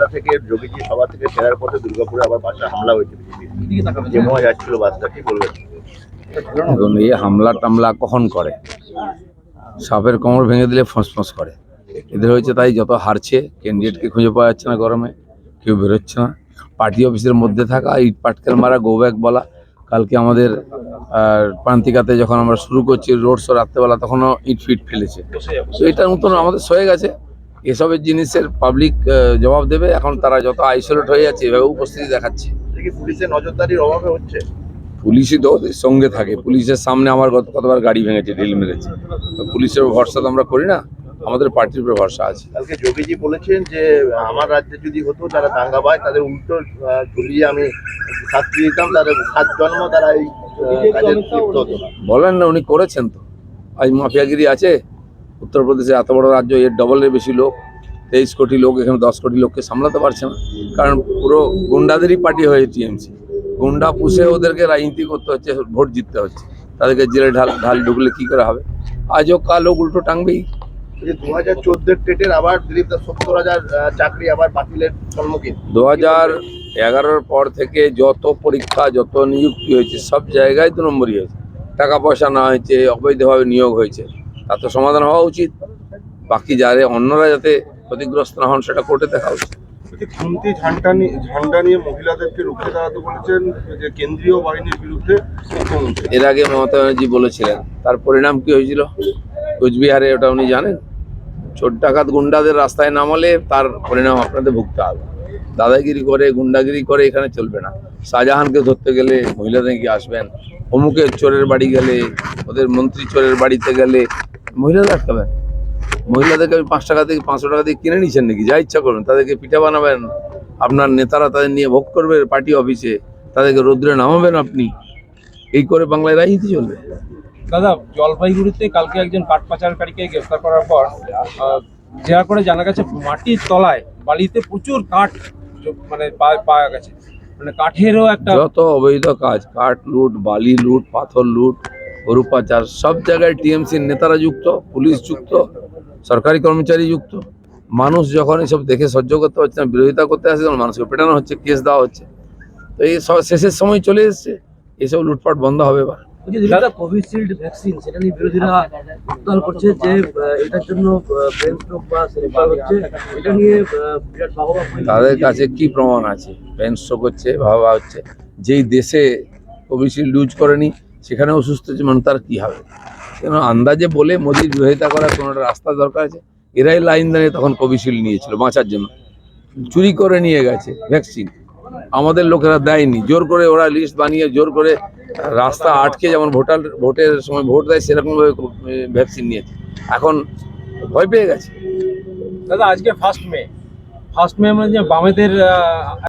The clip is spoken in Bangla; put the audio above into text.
মালদা থেকে, যোগীজি সভা থেকে ফেরার পথে দুর্গাপুরে আবার বাসে হামলা হয়েছে বিজেপির। যেমন যাচ্ছিল বাসটা কি বলবেন? এখন এই হামলা টামলা কখন করে? সাপের কোমর ভেঙে দিলে ফসফস করে। এদের হয়েছে তাই যত হারছে ক্যান্ডিডেটকে খুঁজে পাওয়া যাচ্ছে না গরমে, কেউ বেরোচ্ছে না। পার্টি অফিসের মধ্যে থাকা, ইট পাটকেল মারা, গো ব্যাক বলা, কালকে আমাদের প্রান্তিকাতে যখন আমরা শুরু করছি, রোড শো রাত্রেবেলা, তখনও ইট ফিট ফেলেছে। তো এটার মতন আমাদের সয়ে গেছে। এসবের জিনিসের পাবলিক জবাব দেবে। এখন তারা যত আইসোলেট হয়ে যাচ্ছে এভাবে উপস্থিতি দেখাচ্ছে। পুলিশের নজরদারির অভাবে হচ্ছে? পুলিশই তো ওদের সঙ্গে থাকে। পুলিশের সামনে আমার গত কতবার গাড়ি ভেঙেছে ঢিল মেরেছে। তো পুলিশের ভরসা তো আমরা করি না আমাদের পার্টির উপরে ভরসা আছে। কালকে যোগীজি বলেছেন যে আমার রাজ্যে যদি হতো যারা দাঙ্গা পায় তাদের উল্টো ঝুলিয়ে আমি শাস্তি দিতাম তাদের সাত জন্ম তারা এই বলেন না উনি করেছেন তো। আজ মাফিয়াগিরি আছে উত্তরপ্রদেশে এত বড় রাজ্য এর ডবলের বেশি লোক তেইশ কোটি লোক এখানে দশ কোটি লোককে সামলাতে পারছে না। কারণ পুরো গুন্ডাদেরই পার্টি হয়ে টিএমসি। গুন্ডা পুষে ওদেরকে রাজনীতি করতে হচ্ছে ভোট জিততে হচ্ছে। তাদেরকে জেলে ঢাল ঢাল ঢুকলে কি করে হবে? আজও কাল উল্টো টাঙবেই দু হাজার চোদ্দের টেটের আবার দিলীপ দাস সত্তর হাজার চাকরি আবার বাতিলের সম্মুখীন। দু হাজার এগারোর পর থেকে যত পরীক্ষা যত নিযুক্তি হয়েছে সব জায়গায় দু নম্বরই হয়েছে। টাকা পয়সা না হয়েছে অবৈধভাবে নিয়োগ হয়েছে। তার তো সমাধান হওয়া উচিত। বাকি যারা অন্যরা যাতে ক্ষতিগ্রস্ত না হন সেটা কোর্টে দেখা উচিত। খুন্তি ঝান্ডা নিয়ে ঝান্ডা নিয়ে মহিলাদেরকে রুখে দাঁড়াতে বলেছেন যে কেন্দ্রীয় বাহিনীর বিরুদ্ধে এর আগে মমতা ব্যানার্জি বলেছিলেন তার পরিণাম কি হয়েছিল? কোচবিহারে ওটা উনি জানেন? চোর ডাকাত গুন্ডাদের রাস্তায় নামালে তার পরিণাম আপনাদের ভুগতে হবে। দাদাগিরি করে গুন্ডাগিরি করে এখানে চলবে না। শাহজাহানকে ধরতে গেলে মহিলাদের কি আসবেন। অমুকের চোরের বাড়ি গেলে ওদের মন্ত্রী চোরের বাড়িতে গেলে মহিলাদের আটকাবেন মহিলাদেরকে আমি পাঁচ টাকা থেকে পাঁচশো টাকা দিয়ে কিনে নিচ্ছেন নাকি? যা ইচ্ছা করবেন তাদেরকে পিঠা বানাবেন আপনার নেতারা তাদের নিয়ে ভোগ করবে পার্টি অফিসে তাদেরকে রৌদ্রে নামাবেন আপনি। এই করে বাংলায় রাজনীতি চলবে। দাদা জলপাইগুড়িতে কালকে একজন কাঠ পাচারকারীকে গ্রেফতার করার পর জেরা করে জানা গেছে মাটির তলায় বালিতে প্রচুর কাঠ মানে পাওয়া গেছে। মানে কাঠেরও একটা যত অবৈধ কাজ কাঠ লুট বালি লুট পাথর লুট গরু পাচার সব জায়গায় টিএমসির নেতারা যুক্ত পুলিশ যুক্ত সরকারি কর্মচারী যুক্ত। মানুষ যখন এসব দেখে সহ্য করতে পারছে না বিরোধিতা করতে আসে তখন মানুষকে পেটানো হচ্ছে কেস দেওয়া হচ্ছে। তো এই সব শেষের সময় চলে এসছে এসব লুটপাট বন্ধ হবে এবার। কোভিশিল্ড ভ্যাকসিন সেটা নিয়ে বিরোধীরা উত্তাল করছে যে এটার জন্য ব্রেন স্ট্রোক বা সেরিব্রাল হচ্ছে এটা নিয়ে বিরাট বাহবা তাদের কাছে কি প্রমাণ আছে? ব্রেন স্ট্রোক হচ্ছে ভাবা হচ্ছে যেই দেশে কোভিশিল্ড ইউজ করেনি সেখানে অসুস্থ হচ্ছে মানে তার কী হবে? কেন আন্দাজে বলে মোদির বিরোধিতা করার কোনো রাস্তা দরকার আছে? এরাই লাইন দাঁড়িয়ে তখন কোভিশিল্ড নিয়েছিল বাঁচার জন্য। চুরি করে নিয়ে গেছে ভ্যাকসিন। আমাদের লোকেরা দেয়নি। জোর করে ওরা লিস্ট বানিয়ে জোর করে রাস্তা আটকে যেমন ভোটার, ভোটের সময় ভোট দেয়, সেরকমভাবে ভ্যাকসিন নিয়েছে। এখন ভয় পেয়ে গেছে। দাদা, আজকে ফার্স্ট মে। ফার্স্ট মে মানে যে বামেদের